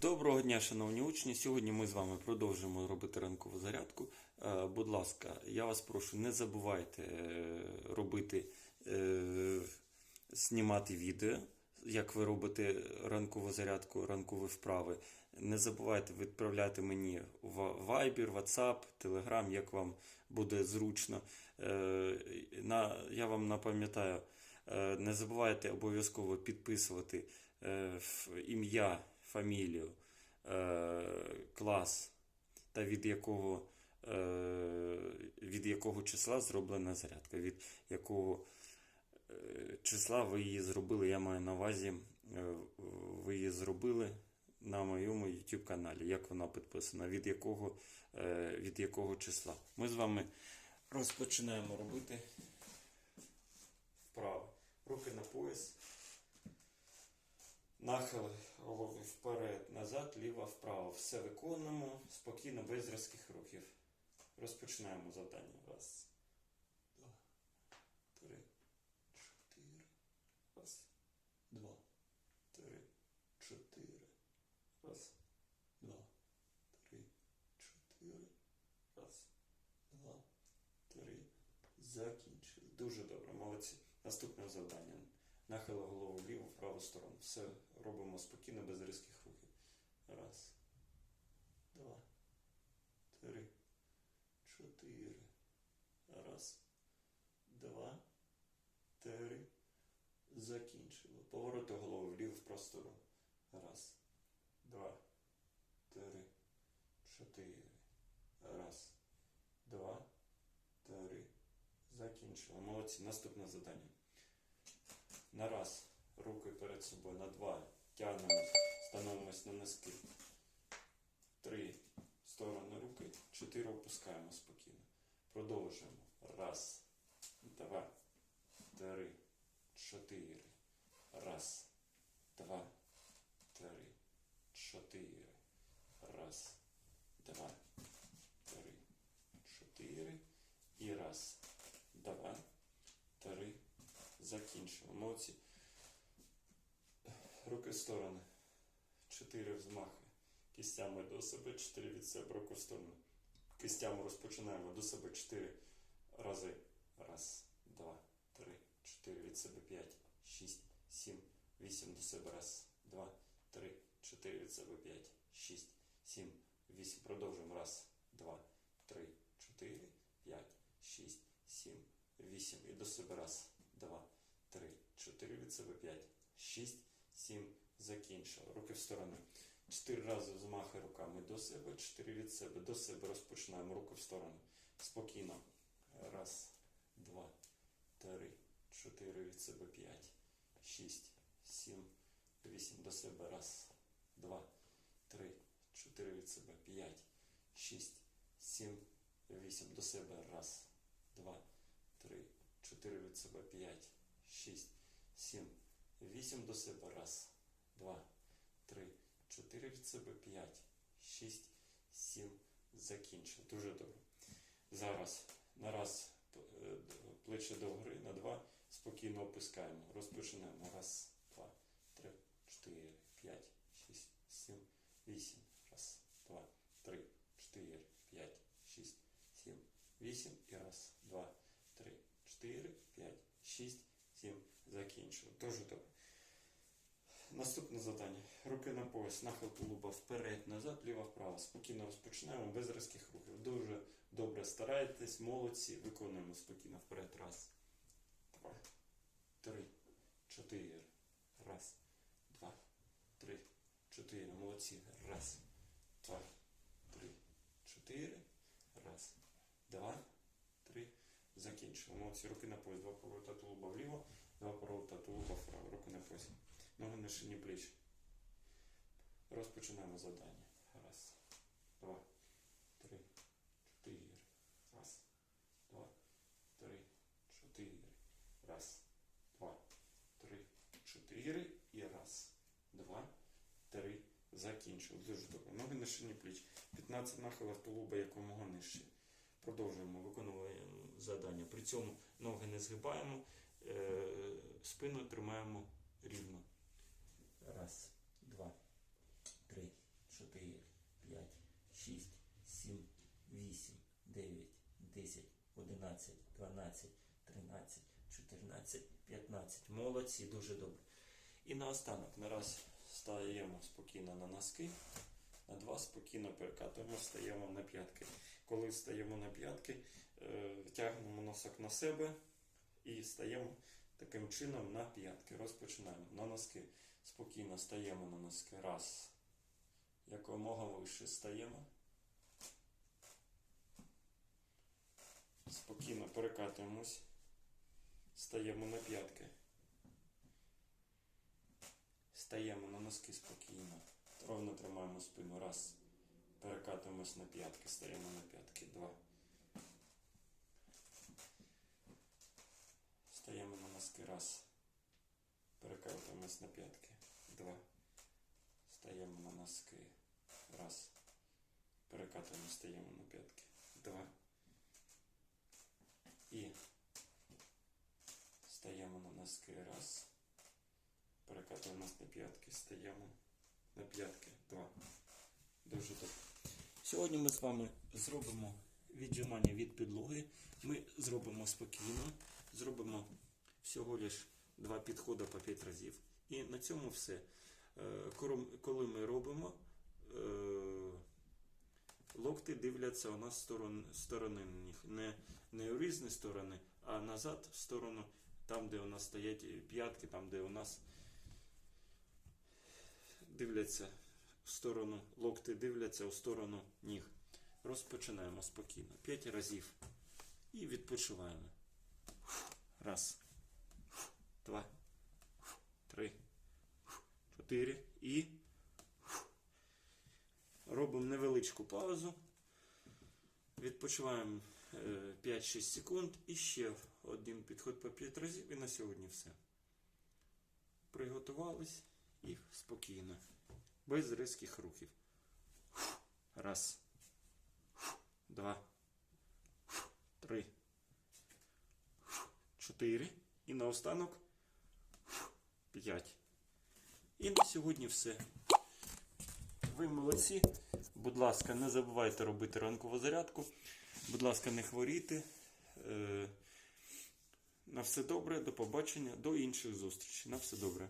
Доброго дня, шановні учні. Сьогодні ми з вами продовжуємо робити ранкову зарядку. Е, Будь ласка, я вас прошу, не забувайте е, робити, е, знімати відео, як ви робите ранкову зарядку, ранкові вправи. Не забувайте відправляти мені в Viber, WhatsApp, Telegram, як вам буде зручно. Я вам напам'ятаю, не забувайте обов'язково підписувати ім'я, фамілію, е, клас та від якого, е, від якого числа зроблена зарядка, від якого е, числа ви її зробили, я маю на увазі, ви її зробили на моєму YouTube каналі, як вона підписана, від якого, від якого числа. Ми з вами розпочинаємо робити вправо. Руки на пояс. Нахил голови вперед, назад, ліво, вправо. Все виконуємо спокійно, без різких рухів. Розпочинаємо завдання. Раз, два, три, чотири. Раз, два, три, чотири. Раз, два, три, чотири. Раз, два, три. Закінчили. Дуже добре, молодці. Наступне завдання. Нахили голову в. Все робимо спокійно, без різких рухів. Раз, два, три, чотири. Раз, два, три. Закінчили. Повороти голови вліво в праву сторону. Раз, два, три, чотири. Раз, два, три. Закінчили. Молодці. Наступне завдання. На раз. Перед собою. На два. Тягнемось. Становимось на носки. Три. В сторону руки. Чотири опускаємо спокійно. Продовжуємо. Раз. Два. Три. Чотири. Раз. Два. Три. Чотири. Раз. Два. Три. Чотири. І раз. Два. Три. Закінчимо. Молодці. Руки в сторони. Чотири взмахи. Кістями до себе, чотири від себе. Руки в сторону. Кістями розпочинаємо до себе чотири рази. Раз, два, три, чотири від себе. П'ять, шість, сім, вісім до себе. Раз, два, три, чотири від себе. П'ять, шість, сім, вісім. Продовжуємо. Раз, два, три, чотири, п'ять, шість, сім, вісім. І до себе. Раз, два, три, чотири від себе. П'ять, шість, сім. Закінчили. Руки в сторони. Чотири рази взмахи руками до себе, чотири від себе. До себе розпочинаємо. Руки в сторону. Спокійно. Раз, два, три, чотири від себе. П'ять, шість, сім, вісім. До себе. Раз, два, три, чотири від себе. П'ять, шість, сім, вісім. До себе. Раз, два, три, чотири від себе. П'ять, шість, сім, вісім. До себе. Раз, два, три, чотири від себе. П'ять, шість, сім. Закінчив. Дуже добре. Зараз на раз е, плечі до гори, на два спокійно опускаємо. Розпочинаємо. Раз, два, три, чотири, п'ять, шість, сім, вісім. Раз, два, три, чотири, п'ять, шість, сім, вісім. І раз, два, три, чотири, п'ять, шість, сім. Закінчили. Дуже добре. Наступне завдання. Руки на пояс, нахил тулуба вперед, назад, ліво, вправо. Спокійно розпочинаємо без різких рухів. Дуже добре старайтесь, молодці. Виконуємо спокійно вперед. Раз, два, три, чотири. Раз, два, три, чотири. Молодці. Раз, два, три, чотири. Раз, два, три. Закінчили. Молодці. Руки на пояс. Два поворота тулуба вліво, два поворота тулуба вправо. Руки на пояс. Ноги на шині плеч. Розпочинаємо завдання. Раз, два, три, чотири. Раз, два, три, чотири. Раз, два, три, чотири. І раз, два, три. Закінчили. Дуже добре. Ноги на шині плеч. 15 нахилів тулуба якомога нижче. Продовжуємо виконувати завдання. При цьому ноги не згибаємо, е, спину тримаємо рівно. Раз, два, три, 12, 13, 14, 15. Молодці, дуже добре. І наостанок, на раз стаємо спокійно на носки, на два спокійно перекатуємо, стаємо на п'ятки. Коли стаємо на п'ятки, е, тягнемо носок на себе і стаємо таким чином на п'ятки. Розпочинаємо на носки. Спокійно стаємо на носки. Раз. Якомога вище стаємо. Спокійно перекатуємось. Стаємо на п'ятки. Стаємо на носки спокійно. Ровно тримаємо спину. Раз. Перекатуємось на п'ятки. Стаємо на п'ятки. Два. Стаємо на носки. Раз. Перекатуємось на п'ятки. Два. Стаємо на носки. Раз. Перекатуємо, стаємо на п'ятки. Два. І стаємо на носки. Раз. Перекатуємось на п'ятки. Стаємо на п'ятки. Два. Дуже добре. Сьогодні ми з вами зробимо віджимання від підлоги. Ми зробимо спокійно. Зробимо всього лиш два підходи по 5 разів. І на цьому все. Е, Коли ми робимо, локти дивляться у нас сторон, сторони. Не, не у різні сторони, а назад в сторону, там, де у нас стоять п'ятки, там, де у нас дивляться в сторону, локти дивляться у сторону ніг. Розпочинаємо спокійно. 5 разів. І відпочиваємо. Раз. Два. Три. Чотири. І робимо невеличку паузу. Відпочиваємо е, 5-6 секунд і ще один підход по 5 разів. І на сьогодні все. Приготувались і спокійно. Без різких рухів. Раз. Два. Три. Чотири. І наостанок п'ять. І на сьогодні все. Ви молодці. Будь ласка, не забувайте робити ранкову зарядку. Будь ласка, не хворійте. Е, На все добре, до побачення, до інших зустрічей. На все добре.